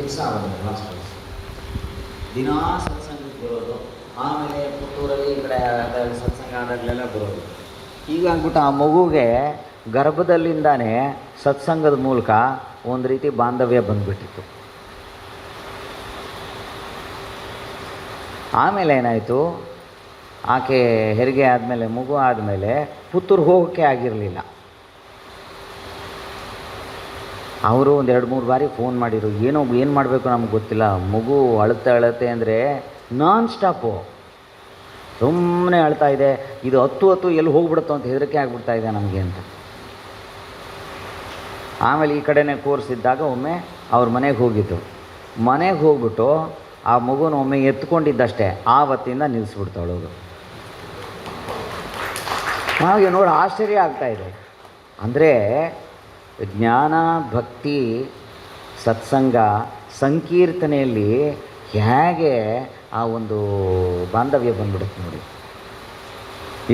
ದಿವಸ ಮಾಸ್ಟರ್ಸ್ ದಿನಾ ಸತ್ಸಂಗಕ್ಕೆ ಬರೋದು, ಆಮೇಲೆ ಪುತ್ತೂರಲ್ಲಿ ಈ ಕಡೆ ಸತ್ಸಂಗ ಆದಾಗಲೆಲ್ಲ ಬರೋದು. ಈಗ ಅಂದ್ಬಿಟ್ಟು ಆ ಮಗುಗೆ ಗರ್ಭದಲ್ಲಿಂದಾನೇ ಸತ್ಸಂಗದ ಮೂಲಕ ಒಂದು ರೀತಿ ಬಾಂಧವ್ಯ ಬಂದ್ಬಿಟ್ಟಿತ್ತು. ಆಮೇಲೆ ಏನಾಯಿತು? ಆಕೆ ಹೆರಿಗೆ ಆದಮೇಲೆ, ಮಗು ಆದಮೇಲೆ ಪುತ್ತೂರು ಹೋಗೋಕ್ಕೆ ಆಗಿರಲಿಲ್ಲ. ಅವರು ಒಂದು ಎರಡು ಮೂರು ಬಾರಿ ಫೋನ್ ಮಾಡಿದ್ರು. ಏನೋ ಏನು ಮಾಡಬೇಕು ನಮ್ಗೆ ಗೊತ್ತಿಲ್ಲ. ಮಗು ಅಳುತ್ತೆ ಅಳುತ್ತೆ ಅಂದರೆ ನಾನ್ ಸ್ಟಾಪು ಸುಮ್ಮನೆ ಅಳ್ತಾ ಇದೆ. ಇದು ಹತ್ತು ಹತ್ತು ಎಲ್ಲಿ ಹೋಗ್ಬಿಡುತ್ತೋ ಅಂತ ಹೆದರಿಕೆ ಆಗ್ಬಿಡ್ತಾ ಇದೆ ನಮಗೆ ಅಂತ. ಆಮೇಲೆ ಈ ಕಡೆನೇ ಕೋರ್ಸ್ ಇದ್ದಾಗ ಒಮ್ಮೆ ಅವ್ರ ಮನೆಗೆ ಹೋಗಿದ್ದು ಮನೆಗೆ ಹೋಗ್ಬಿಟ್ಟು ಆ ಮಗುನ ಒಮ್ಮೆ ಎತ್ಕೊಂಡಿದ್ದಷ್ಟೇ. ಆವತ್ತಿಂದ ನಿಲ್ಲಿಸ್ಬಿಡ್ತಾಳೋದು ನಮಗೆ ನೋಡಿ ಆಶ್ಚರ್ಯ ಇದೆ. ಅಂದರೆ ಜ್ಞಾನ ಭಕ್ತಿ ಸತ್ಸಂಗ ಸಂಕೀರ್ತನೆಯಲ್ಲಿ ಹೇಗೆ ಆ ಒಂದು ಬಾಂಧವ್ಯ ಬಂದ್ಬಿಡುತ್ತೆ ನೋಡಿ.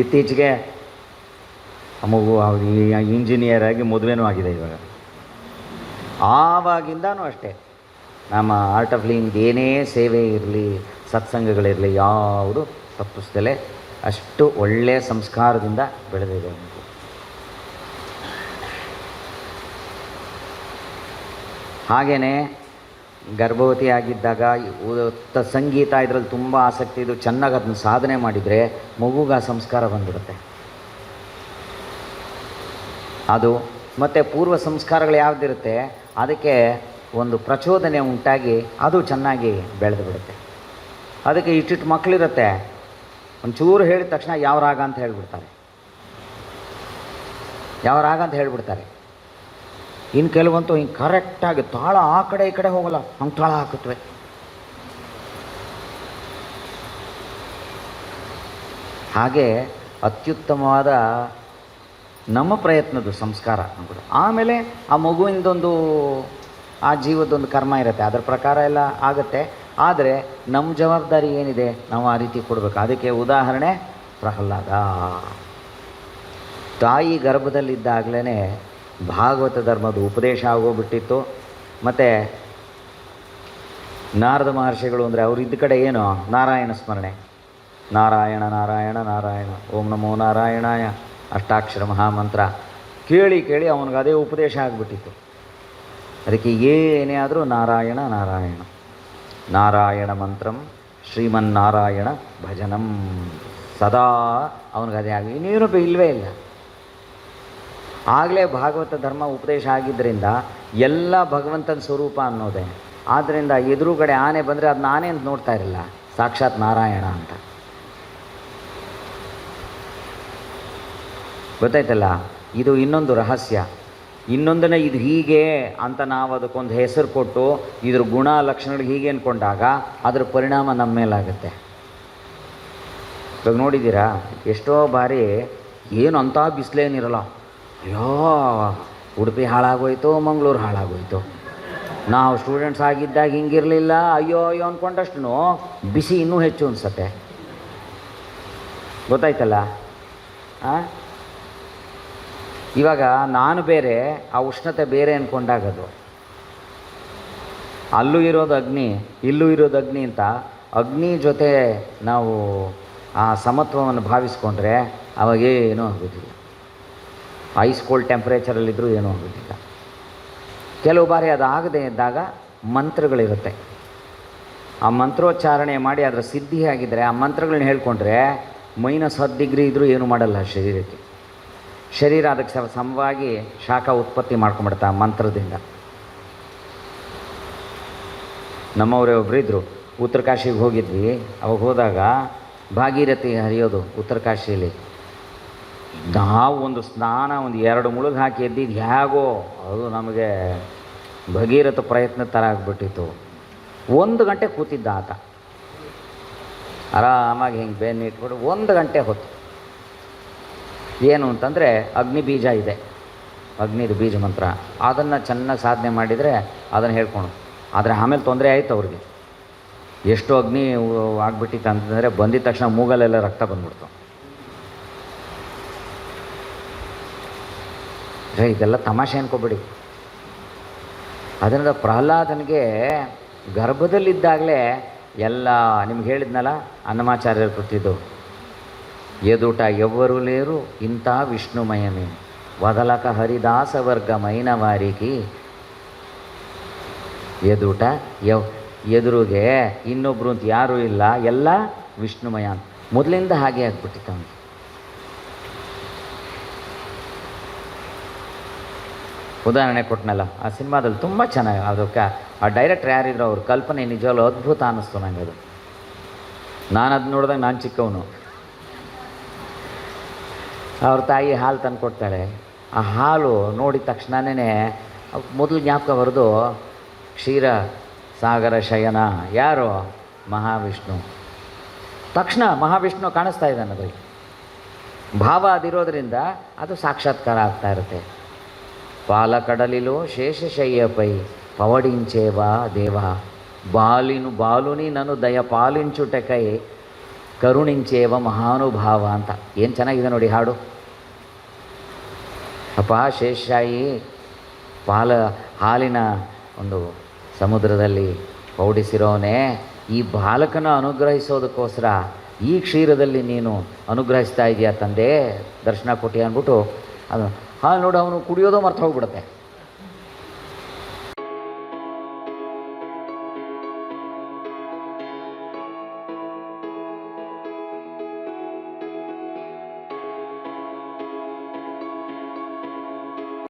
ಇತ್ತೀಚೆಗೆ ಮಗು ಇಂಜಿನಿಯರ್ ಆಗಿ ಮದುವೆನೂ ಆಗಿದೆ ಇವಾಗ. ಆವಾಗಿಂದನೂ ಅಷ್ಟೇ. ನಮ್ಮ ಆರ್ಟ್ ಆಫ್ ಲಿಂಗ್ ಏನೇ ಸೇವೆ ಇರಲಿ, ಸತ್ಸಂಗಗಳಿರಲಿ, ಯಾವುದು ತಪ್ಪಿಸ್ದಲೇ ಅಷ್ಟು ಒಳ್ಳೆಯ ಸಂಸ್ಕಾರದಿಂದ ಬೆಳೆದಿದೆ ಹಾಗೆಯೇ ಗರ್ಭವತಿಯಾಗಿದ್ದಾಗ ಉತ್ತ ಸಂಗೀತ ಇದರಲ್ಲಿ ತುಂಬ ಆಸಕ್ತಿ ಇದು ಚೆನ್ನಾಗಿ ಅದನ್ನ ಸಾಧನೆ ಮಾಡಿದರೆ ಮಗುಗೆ ಆ ಸಂಸ್ಕಾರ ಬಂದ್ಬಿಡುತ್ತೆ. ಅದು ಮತ್ತು ಪೂರ್ವ ಸಂಸ್ಕಾರಗಳು ಯಾವುದಿರುತ್ತೆ ಅದಕ್ಕೆ ಒಂದು ಪ್ರಚೋದನೆ ಉಂಟಾಗಿ ಅದು ಚೆನ್ನಾಗಿ ಬೆಳೆದು ಬಿಡುತ್ತೆ. ಅದಕ್ಕೆ ಇಷ್ಟಿಟ್ಟು ಮಕ್ಕಳಿರುತ್ತೆ ಒಂಚೂರು ಹೇಳಿದ ತಕ್ಷಣ ಯಾವ ರಾಗ ಅಂತ ಹೇಳಿಬಿಡ್ತಾರೆ. ಯಾವ ರಾಗ ಅಂತ ಹೇಳ್ಬಿಡ್ತಾರೆ. ಇನ್ನು ಕೆಲವಂತೂ ಹಿಂಗೆ ಕರೆಕ್ಟಾಗಿ ತಾಳ ಆ ಕಡೆ ಈ ಕಡೆ ಹೋಗಲ್ಲ. ಹಂಗೆ ತಾಳ ಹಾಕುತ್ತವೆ. ಹಾಗೆ ಅತ್ಯುತ್ತಮವಾದ ನಮ್ಮ ಪ್ರಯತ್ನದ ಸಂಸ್ಕಾರ ಅಂದ್ಬಿಟ್ಟು ಆಮೇಲೆ ಆ ಮಗುವಿಂದೊಂದು, ಆ ಜೀವದೊಂದು ಕರ್ಮ ಇರುತ್ತೆ. ಅದರ ಪ್ರಕಾರ ಎಲ್ಲ ಆಗುತ್ತೆ. ಆದರೆ ನಮ್ಮ ಜವಾಬ್ದಾರಿ ಏನಿದೆ? ನಾವು ಆ ರೀತಿ ಕೊಡಬೇಕು. ಅದಕ್ಕೆ ಉದಾಹರಣೆ ಪ್ರಹ್ಲಾದ. ತಾಯಿ ಗರ್ಭದಲ್ಲಿದ್ದಾಗಲೇ ಭಾಗವತ ಧರ್ಮದ ಉಪದೇಶ ಆಗೋಗ್ಬಿಟ್ಟಿತ್ತು. ಮತ್ತು ನಾರದ ಮಹರ್ಷಿಗಳು ಅಂದರೆ ಅವ್ರು ಇದ್ದ ಕಡೆ ಏನು? ನಾರಾಯಣ ಸ್ಮರಣೆ. ನಾರಾಯಣ ನಾರಾಯಣ ನಾರಾಯಣ. ಓಂ ನಮೋ ನಾರಾಯಣಾಯ. ಅಷ್ಟಾಕ್ಷರ ಮಹಾಮಂತ್ರ. ಕೇಳಿ ಕೇಳಿ ಅವನಿಗೆ ಅದೇ ಉಪದೇಶ ಆಗಿಬಿಟ್ಟಿತ್ತು. ಅದಕ್ಕೆ ಏನೇ ಆದರೂ ನಾರಾಯಣ ನಾರಾಯಣ. ನಾರಾಯಣ ಮಂತ್ರಂ ಶ್ರೀಮನ್ನಾರಾಯಣ ಭಜನಂ. ಸದಾ ಅವನಿಗೆ ಅದೇ ಆಗಿ ಇನ್ನೇನು ಇಲ್ಲವೇ ಇಲ್ಲ. ಆಗಲೇ ಭಾಗವತ ಧರ್ಮ ಉಪದೇಶ ಆಗಿದ್ದರಿಂದ ಎಲ್ಲ ಭಗವಂತನ ಸ್ವರೂಪ ಅನ್ನೋದೇ. ಆದ್ದರಿಂದ ಎದುರುಗಡೆ ಆನೆ ಬಂದರೆ ಅದನ್ನ ಆನೆ ಅಂತ ನೋಡ್ತಾ ಇರಲಿಲ್ಲ ಸಾಕ್ಷಾತ್ ನಾರಾಯಣ ಅಂತ. ಗೊತ್ತಾಯ್ತಲ್ಲ? ಇದು ಇನ್ನೊಂದು ರಹಸ್ಯ. ಇನ್ನೊಂದನ್ನು ಇದು ಹೀಗೆ ಅಂತ ನಾವು ಅದಕ್ಕೊಂದು ಹೆಸರು ಕೊಟ್ಟು ಇದ್ರ ಗುಣ ಲಕ್ಷಣಗಳು ಹೀಗೆ ಅಂದ್ಕೊಂಡಾಗ ಅದರ ಪರಿಣಾಮ ನಮ್ಮ ಮೇಲಾಗುತ್ತೆ. ಇವಾಗ ನೋಡಿದ್ದೀರಾ? ಎಷ್ಟೋ ಬಾರಿ ಏನು ಅಂಥ ಬಿಸಿಲೇನಿರಲ್ಲ. ಅಯ್ಯೋ ಉಡುಪಿ ಹಾಳಾಗೋಯ್ತು, ಮಂಗಳೂರು ಹಾಳಾಗೋಯ್ತು. ನಾವು ಸ್ಟೂಡೆಂಟ್ಸ್ ಆಗಿದ್ದಾಗ ಹಿಂಗಿರಲಿಲ್ಲ. ಅಯ್ಯೋ ಅಯ್ಯೋ ಅಂದ್ಕೊಂಡಷ್ಟು ಬಿಸಿ ಇನ್ನೂ ಹೆಚ್ಚು ಅನಿಸತ್ತೆ. ಗೊತ್ತಾಯ್ತಲ್ಲ? ಇವಾಗ ನಾನು ಬೇರೆ, ಆ ಉಷ್ಣತೆ ಬೇರೆ ಅಂದ್ಕೊಂಡಾಗದು ಅಲ್ಲೂ ಇರೋದು ಅಗ್ನಿ, ಇಲ್ಲೂ ಇರೋದು ಅಗ್ನಿ ಅಂತ ಅಗ್ನಿ ಜೊತೆ ನಾವು ಆ ಸಮತ್ವವನ್ನು ಭಾವಿಸ್ಕೊಂಡ್ರೆ ಅವಾಗೇನೂ ಆಗೋದಿಲ್ಲ. ಐಸ್ ಕೋಲ್ಡ್ ಟೆಂಪ್ರೇಚರಲ್ಲಿದ್ದರೂ ಏನೂ ಆಗೋದಿಲ್ಲ. ಕೆಲವು ಬಾರಿ ಅದು ಆಗದೆ ಇದ್ದಾಗ ಮಂತ್ರಗಳಿರುತ್ತೆ. ಆ ಮಂತ್ರೋಚ್ಚಾರಣೆ ಮಾಡಿ ಅದರ ಸಿದ್ಧಿ ಆಗಿದ್ದರೆ ಆ ಮಂತ್ರಗಳನ್ನ ಹೇಳ್ಕೊಂಡ್ರೆ ಮೈನಸ್ ಹತ್ತು ಡಿಗ್ರಿ ಇದ್ದರೂ ಏನು ಮಾಡಲ್ಲ ಶರೀರಕ್ಕೆ. ಶರೀರ ಅದಕ್ಕೆ ಸಮ ಸಮವಾಗಿ ಶಾಖ ಉತ್ಪತ್ತಿ ಮಾಡ್ಕೊಂಬಿಡ್ತಾ ಆ ಮಂತ್ರದಿಂದ. ನಮ್ಮವರೇ ಒಬ್ಬರು ಇದ್ದರು ಉತ್ತರ ಕಾಶಿಗೆ ಹೋಗಿದ್ವಿ. ಅವಾಗ ಹೋದಾಗ ಭಾಗೀರಥಿ ಹರಿಯೋದು ಉತ್ತರ ಕಾಶಿಯಲ್ಲಿ. ನಾವು ಒಂದು ಸ್ನಾನ, ಒಂದು ಎರಡು ಮುಳುಗು ಹಾಕಿ ಎದ್ದಿದ್ದು ಹೇಗೋ ಅದು ನಮಗೆ ಭಗೀರಥ ಪ್ರಯತ್ನ ಥರ ಆಗಿಬಿಟ್ಟಿತ್ತು. ಒಂದು ಗಂಟೆ ಕೂತಿದ್ದ ಆತ. ಆರಾಮಾಗಿ ಹಿಂಗೆ ಬೆನ್ನು ಇಟ್ಬಿಟ್ಟು ಒಂದು ಗಂಟೆ ಹೊತ್ತು. ಏನು ಅಂತಂದರೆ ಅಗ್ನಿ ಬೀಜ ಇದೆ. ಅಗ್ನಿದು ಬೀಜ ಮಂತ್ರ. ಅದನ್ನು ಚೆನ್ನಾಗಿ ಸಾಧನೆ ಮಾಡಿದರೆ ಅದನ್ನು ಹೇಳ್ಕೊಳು ಆದರೆ ಆಮೇಲೆ ತೊಂದರೆ ಆಯಿತು ಅವ್ರಿಗೆ. ಎಷ್ಟು ಅಗ್ನಿ ಆಗಿಬಿಟ್ಟಿತ್ತು ಅಂತಂದರೆ ಬಂದಿದ ತಕ್ಷಣ ಮೂಗಲೆಲ್ಲ ರಕ್ತ ಬಂದ್ಬಿಡ್ತು. ಇದೆಲ್ಲ ತಮಾಷೆ ಅನ್ಕೋಬೇಡಿ. ಅದರಿಂದ ಪ್ರಹ್ಲಾದನಿಗೆ ಗರ್ಭದಲ್ಲಿದ್ದಾಗಲೇ ಎಲ್ಲ ನಿಮ್ಗೆ ಹೇಳಿದ್ನಲ್ಲ, ಅನ್ನಮಾಚಾರ್ಯರ ಕೃತಿದ್ದು ಎದುಟ ಎವರು ಲೇರು, ಇಂಥ ವಿಷ್ಣುಮಯನೇ ವದಲಕ ಹರಿದಾಸ ವರ್ಗ ಮೈನವಾರಿಕಿ ಎದುಟ ಯವ್ ಎದುರುಗೆ ಇನ್ನೊಬ್ರು ಅಂತ ಯಾರೂ ಇಲ್ಲ, ಎಲ್ಲ ವಿಷ್ಣುಮಯ ಮೊದಲಿಂದ ಹಾಗೆ ಆಗ್ಬಿಟ್ಟಿತ್ತು ಅವನಿಗೆ. ಉದಾಹರಣೆ ಕೊಟ್ಟನಲ್ಲ ಆ ಸಿನಿಮಾದಲ್ಲಿ ತುಂಬ ಚೆನ್ನಾಗಿ, ಅದಕ್ಕೆ ಆ ಡೈರೆಕ್ಟ್ರ್ ಯಾರಿದ್ರು ಅವ್ರ ಕಲ್ಪನೆ ನಿಜವಾಗ್ಲೂ ಅದ್ಭುತ ಅನ್ನಿಸ್ತು ನನಗೆ ಅದು. ನಾನು ಅದು ನೋಡಿದಾಗ ನಾನು ಚಿಕ್ಕವನು. ಅವ್ರ ತಾಯಿ ಹಾಲು ತಂದು ಕೊಡ್ತಾಳೆ. ಆ ಹಾಲು ನೋಡಿದ ತಕ್ಷಣವೇ ಮೊದಲು ಜ್ಞಾಪಕ ಬರೆದು, ಕ್ಷೀರ, ಸಾಗರ, ಶಯನ, ಯಾರು? ಮಹಾವಿಷ್ಣು. ತಕ್ಷಣ ಮಹಾವಿಷ್ಣು ಕಾಣಿಸ್ತಾ ಇದ್ದಾನೆ ಅದರಲ್ಲಿ ಭಾವ ಅದಿರೋದ್ರಿಂದ ಅದು ಸಾಕ್ಷಾತ್ಕಾರ ಆಗ್ತಾ ಇರುತ್ತೆ. పాలకడలిలో శేషశయ్యపై పవడించేవా దేవా బాలిను బాలుని నన్ను దయ పాలించుటకై ಕರುಣಿಂಚೇವ ಮಹಾನುಭಾವ ಅಂತ ಏನು ಚೆನ್ನಾಗಿದೆ ನೋಡಿ ಹಾಡು ಅಪ್ಪ ಶೇಷಾಯಿ ಪಾಲ ಹಾಲಿನ ಒಂದು ಸಮುದ್ರದಲ್ಲಿ ಪೌಡಿಸಿರೋನೇ ಈ ಬಾಲಕನ ಅನುಗ್ರಹಿಸೋದಕ್ಕೋಸ್ಕರ ಈ ಕ್ಷೀರದಲ್ಲಿ ನೀನು ಅನುಗ್ರಹಿಸ್ತಾ ಇದೆಯಾ ತಂದೆ ದರ್ಶನ ಕೊಟ್ಟಿ ಅಂದ್ಬಿಟ್ಟು ಅದು ಹಾಲು ನೋಡು ಅವನು ಕುಡಿಯೋದು ಮರ್ತು ಹೋಗ್ಬಿಡುತ್ತೆ.